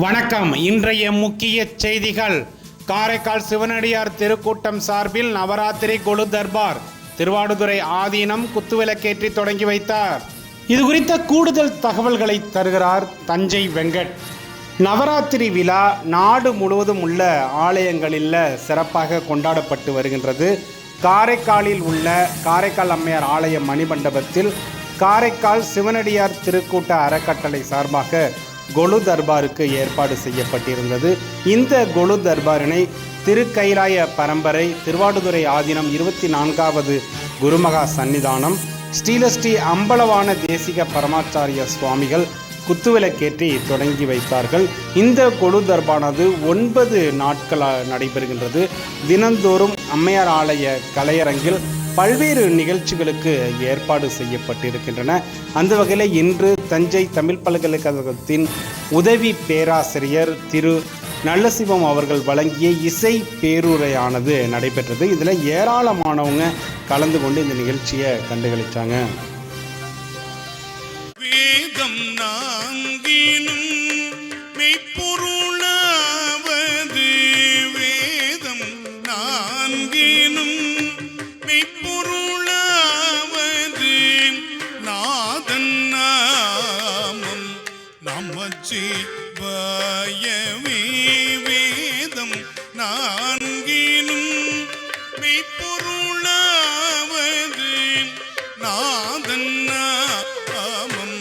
வணக்கம். இன்றைய முக்கிய செய்திகள். காரைக்கால் சிவனடியார் திருக்கூட்டம் சார்பில் நவராத்திரி கொழு தர்பார். திருவாடுதுறை ஆதீனம் குத்துவிளக்கேற்றி தொடங்கி வைத்தார். இது குறித்த கூடுதல் தகவல்களை தருகிறார் தஞ்சை வெங்கட். நவராத்திரி விழா நாடு முழுவதும் உள்ள ஆலயங்களில் சிறப்பாக கொண்டாடப்பட்டு வருகின்றது. காரைக்காலில் உள்ள காரைக்கால் அம்மையார் ஆலய மணிமண்டபத்தில் காரைக்கால் சிவனடியார் திருக்கூட்ட அறக்கட்டளை சார்பாக கொலு தர்பாருக்கு ஏற்பாடு செய்யப்பட்டிருந்தது. இந்த கொலு தர்பாரினை திருக்கைலாய பரம்பரை திருவாடுதுறை ஆதீனம் இருபத்தி நான்காவது குருமகா சன்னிதானம் ஸ்ரீலஸ்ரீ அம்பலவான தேசிக பரமாச்சாரிய சுவாமிகள் குத்துவிளக்கேற்றி தொடங்கி வைத்தார்கள். இந்த கொலு தர்பானது ஒன்பது நாட்களாக நடைபெறுகின்றது. தினந்தோறும் அம்மையார் ஆலய கலையரங்கில் பல்வேறு நிகழ்ச்சிகளுக்கு ஏற்பாடு செய்யப்பட்டிருக்கின்றன. அந்த வகையில் இன்று தஞ்சை தமிழ் பல்கலைக்கழகத்தின் உதவி பேராசிரியர் திரு நல்லசிவம் அவர்கள் வழங்கிய இசை பேருரையானது நடைபெற்றது. இதில் ஏராளமானவங்க கலந்து கொண்டு இந்த நிகழ்ச்சியை கண்டுகளிச்சாங்க. வேதம் நாங்கினும் நமச்சிவாயவே வேதம் நான்கினும் மெய்ப்பொருளாவது நாதன் நாமம்.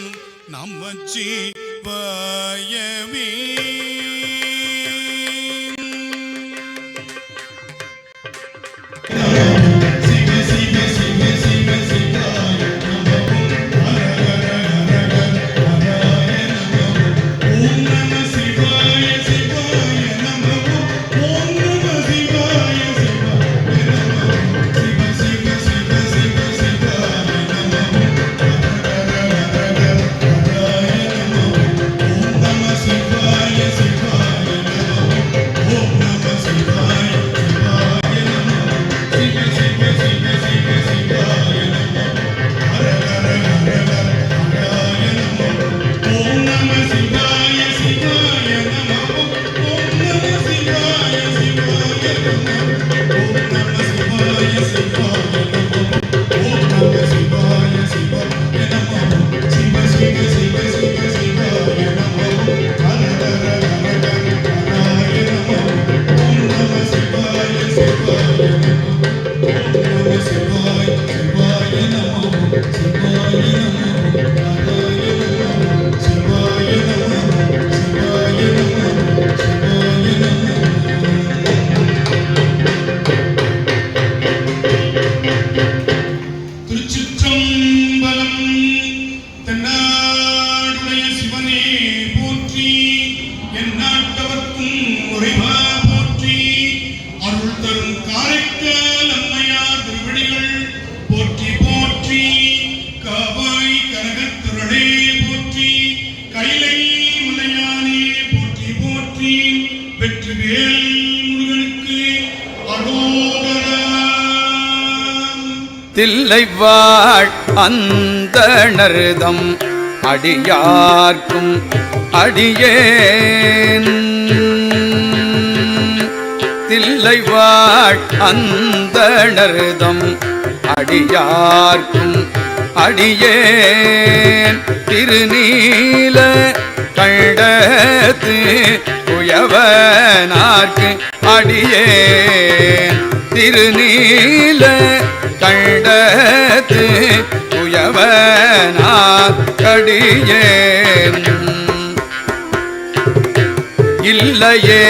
நம சிவாய தில்லைவாழ் அந்த நருதம் அடியார்க்கும் அடியேன். தில்லைவாழ் அந்த நருதம் அடியார்க்கும் அடியேன். திருநீல கண்டத்து உயவனார்க்கு அடியே திருநீல கண்டத்து உயவனாக்கடியேன் இல்லையே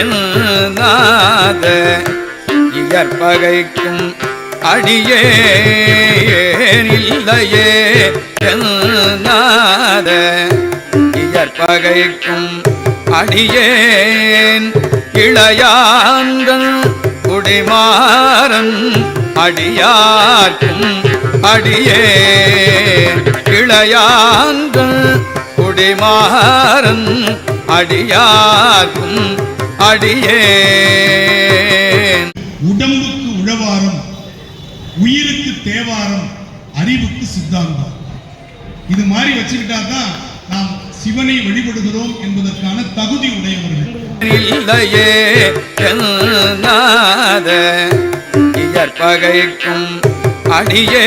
என்னாத இயற்பகைக்கும் அடியே இல்லையே என்னாத இயற்பகைக்கும் அடியேன். இளையாங்கள் குடிமாறன் அடியார்க்கும் அடியேன். இளையாங்கள் குடிமாறன் அடியார்க்கும் அடியேன். உடம்புக்கு உழவாரம் உயிருக்கு தேவாரம் அறிவுக்கு சித்தாந்தம். இது மாதிரி வச்சுக்கிட்டா தான் நாம் சிவனை வழிபடுகிறோம் என்பதற்கான தகுதி உடையவர்கள். இல்லையே இயற்பகைக்கும் அடியே.